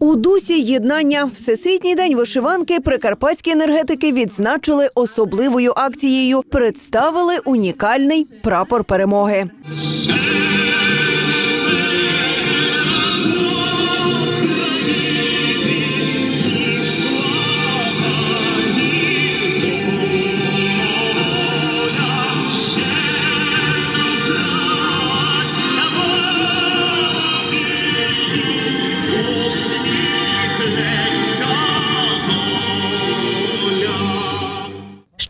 У дусі єднання Всесвітній день вишиванки прикарпатські енергетики відзначили особливою акцією. Представили унікальний прапор перемоги.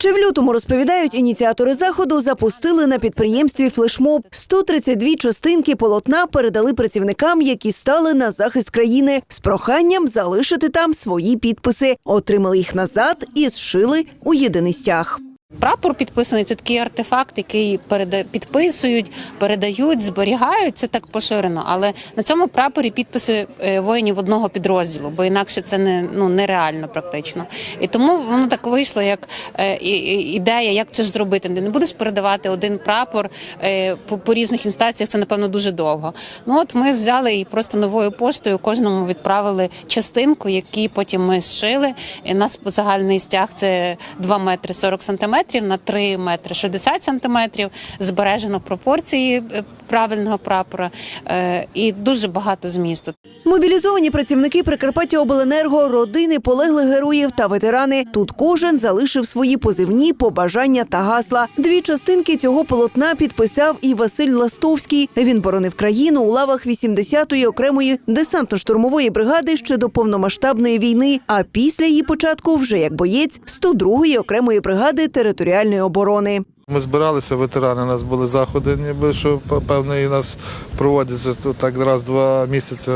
Ще в лютому розповідають, ініціатори заходу запустили на підприємстві флешмоб. 132 частинки полотна передали працівникам, які стали на захист країни, з проханням залишити там свої підписи. Отримали їх назад і зшили у єдиний стяг. Прапор підписаний це такий артефакт, який переда... підписують, передають, зберігають. Це так поширено. Але на цьому прапорі підписи е, воїнів одного підрозділу, бо інакше це не ну нереально практично. І тому воно так вийшло, як е, ідея, як це ж зробити. Не будеш передавати один прапор е, по, по різних інстанціях. Це напевно дуже довго. Ну от ми взяли і просто новою поштою кожному відправили частинку, які потім ми зшили. І у нас загальний стяг це 2 метри 40 сантиметрів на 3 метри 60 сантиметрів. Збережено пропорції е, правильного прапора е, і дуже багато змісту. Мобілізовані працівники Прикарпаття Обленерго, родини полеглих героїв та ветерани. Тут кожен залишив свої позивні, побажання та гасла. Дві частинки цього полотна підписав і Василь Ластовський. Він боронив країну у лавах 80-ї окремої десантно-штурмової бригади ще до повномасштабної війни. А після її початку вже як боєць 102-ї окремої бригади територіальної оборони. Ми збиралися, ветерани, у нас були заходи, ніби що п- певний нас проводиться то так раз-два місяці.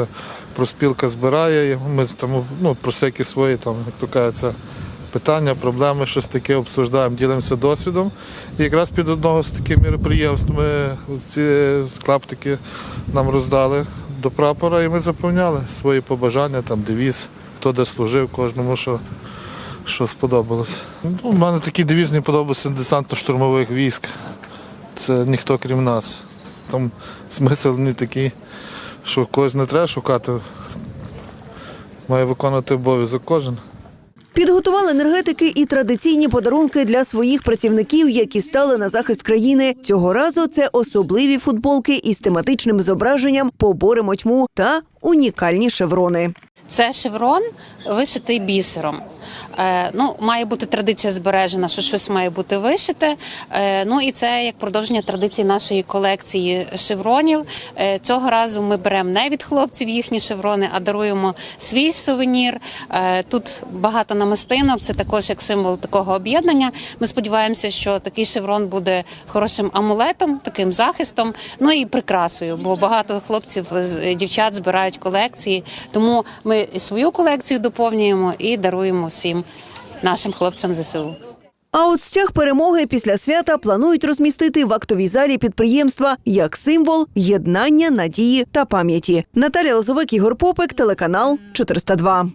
Проспілка збирає, і ми там ну, про всякі свої там, як то кажеться, питання, проблеми, щось таке обсуждаємо, ділимося досвідом. І якраз під одного з таких міроприємств ми ці клаптики нам роздали до прапора, і ми заповняли свої побажання, там девіз, хто де служив, кожному що що сподобалось. Ну, у мене такий девіз мені подобався десантно-штурмових військ. Це ніхто крім нас. Там смисл не такий, що когось не треба шукати. Має виконувати обов'язок кожен. Підготували енергетики і традиційні подарунки для своїх працівників, які стали на захист країни. Цього разу це особливі футболки із тематичним зображенням Поборемо тьму та унікальні шеврони. Це шеврон вишитий бісером. Е, ну, має бути традиція збережена, що щось має бути вишите. Е, ну і це як продовження традиції нашої колекції шевронів. Е, цього разу ми беремо не від хлопців їхні шеврони, а даруємо свій сувенір. Е, тут багато намистинок. Це також як символ такого об'єднання. Ми сподіваємося, що такий шеврон буде хорошим амулетом, таким захистом, ну і прикрасою. Бо багато хлопців дівчат збирають колекції. Тому ми і свою колекцію доповнюємо і даруємо всім нашим хлопцям ЗСУ. А от стяг перемоги після свята планують розмістити в актовій залі підприємства як символ єднання, надії та пам'яті. Наталя Лозовик, Ігор Попик, телеканал 402.